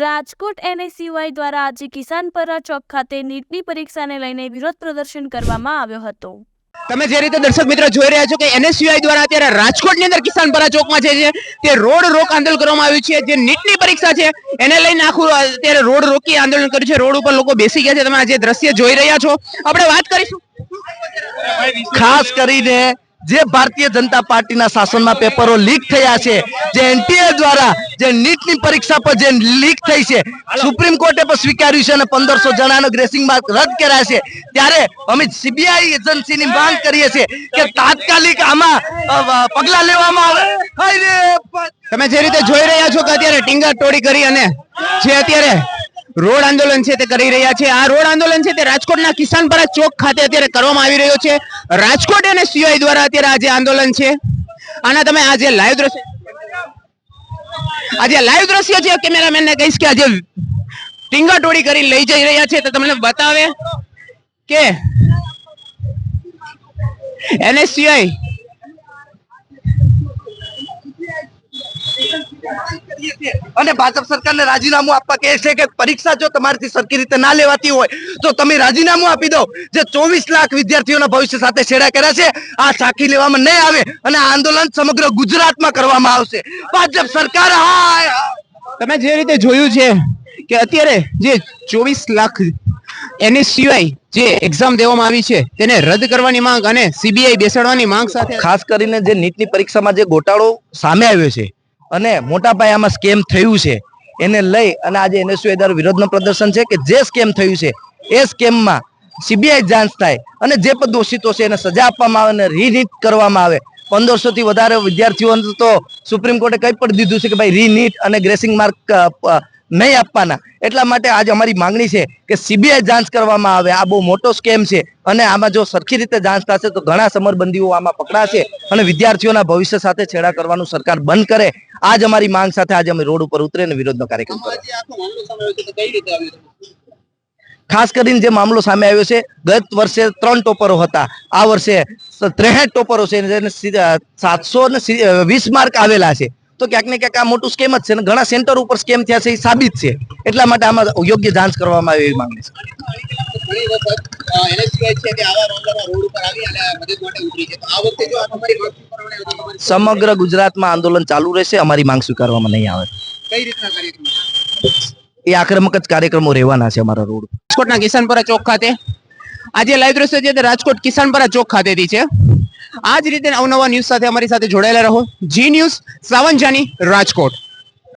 Rajkot NSUI દ્વારા આજે કિસાનપરા ચોક ખાતે નીટની પરીક્ષાને લઈને વિરોધ પ્રદર્શન કરવામાં આવ્યો હતો. તમે જે રીતે દર્શક મિત્રો જોઈ રહ્યા છો કે એનએસયુઆઈ દ્વારા અત્યારે રાજકોટની અંદર કિસાનપરા ચોકમાં જે છે તે રોડ રોક આંદોલન કરવામાં આવ્યું છે જે નીટની પરીક્ષા છે એને લઈને આખું અત્યારે રોડ રોકી આંદોલન કર્યું છે રોડ ઉપર લોકો બેસી ગયા છે તમે આજે જે દ્રશ્ય જોઈ રહ્યા છો. આપણે વાત કરીશું. ખાસ કરીને જે ભારતીય જનતા પાર્ટીના શાસનમાં પેપરો લીક થયા છે જે એનટીએ દ્વારા જે નીટની પરીક્ષા પર જે લીક થઈ છે સુપ્રીમ કોર્ટે પણ સ્વીકાર્યું છે અને પંદરસો જણાનો ગ્રેસિંગ માર્ક રદ કર્યા છે. ત્યારે અમે સીબીઆઈ એજન્સીની માંગ કરીએ છીએ કે તાત્કાલિક આમાં પગલાં લેવામાં આવે. તમે જે રીતે જોઈ રહ્યા છો કે અત્યારે ટીંગા ટોળી કરી અને જે અત્યારે રોડ આંદોલન છે તે કરી રહ્યા છે. આ રોડ આંદોલન છે તે રાજકોટના કિસાનપરા ચોક ખાતે અત્યારે કરવામાં આવી રહ્યો છે. રાજકોટ અને સીઆઈ દ્વારા અત્યારે આ જે આંદોલન છે આના તમે આજે લાઈવ દ્રશ્ય આ જે લાઈવ દ્રશ્ય છે કેમેરામેન ને કહીશ કે આજે ટીંગા ટોળી કરી લઈ જઈ રહ્યા છે, તો તમને બતાવે કે એનએસસીઆઈ અને ભાજપ સરકારને રાજીનામું આપવા કહે છે કે પરીક્ષા જો તમારીથી સરખી રીતે ના લેવાતી હોય તો તમે રાજીનામું આપી દો જે ચોવીસ લાખ વિદ્યાર્થીઓના ભવિષ્ય સાથે છેડા કર્યા છે. આ સાખી લેવામાં નહીં આવે અને આંદોલન સમગ્ર ગુજરાતમાં કરવામાં આવશે. ભાજપ સરકાર હા તમે જે રીતે જોયું છે કે અત્યારે જે ચોવીસ લાખ એની સિવાય જે એક્ઝામ દેવામાં આવી છે તેને રદ કરવાની માંગ અને સીબીઆઈ બેસાડવાની માંગ સાથે ખાસ કરીને જે નીટની પરીક્ષામાં જે ગોટાળો સામે આવ્યો છે અને મોટા પાયામાં સ્કેમ થયું છે. એને લઈ અને આજે એનએસયુ દ્વારા વિરોધનું પ્રદર્શન છે કે જે સ્કેમ થયું છે, એ સ્કેમમાં સીબીઆઈ જાંચ થાય અને જે પણ દોષિતો છે એને સજા આપવામાં આવે અને રીનીટ કરવામાં આવે. પંદરસો થી વધારે વિદ્યાર્થીઓને તો સુપ્રીમ કોર્ટે કંઈ પણ દીધું છે કે ભાઈ રીનીટ અને ગ્રેસિંગ માર્ક નહીં આપવાના. એટલા માટે આજે અમારી માંગણી છે કે સીબીઆઈ જાંચ કરવામાં આવે. આ બહુ મોટો સ્કેમ છે અને આમાં જો સરખી રીતે જાંચ થશે તો ઘણા સમરબંધીઓ આમાં પકડાશે અને વિદ્યાર્થીઓના ભવિષ્ય સાથે છેડા કરવાનું સરકાર બંધ કરે. આજ અમારી માંગ સાથે આજે અમે રોડ ઉપર ઉતરે અને વિરોધનો કાર્યક્રમ કર્યો. ખાસ કરીને જે મામલો સામે આવ્યો છે ગત વર્ષે ત્રણ ટોપરો હતા. આ વર્ષે ત્રેસઠ ટોપરો છે સાતસો ને વીસ માર્ક આવેલા છે. તો ક્યાંક ને ક્યાંક આ મોટું સ્કેમ જ છે ને ઘણા સેન્ટર ઉપર સ્કેમ થયા છે એ સાબિત છે. એટલા માટે આમાં યોગ્ય જાંચ કરવામાં આવે એવી માંગણી છે. સમગ્ર ગુજરાતમાં આંદોલન ચાલુ રહેશે અમારી માંગ સ્વીકારવામાં નહીં આવે. એ આક્રમક જ કાર્યક્રમો રહેવાના છે અમારા રોડ. રાજકોટના કિસાનપરા ચોક ખાતે. આજે લાઈવ દ્રશ્ય છે રાજકોટ કિસાનપરા ચોક ખાતેથી છે. આ જ રીતે અવનવા ન્યૂઝ સાથે અમારી સાથે જોડાયેલા રહો. જી ન્યૂઝ સાવંજાની રાજકોટ.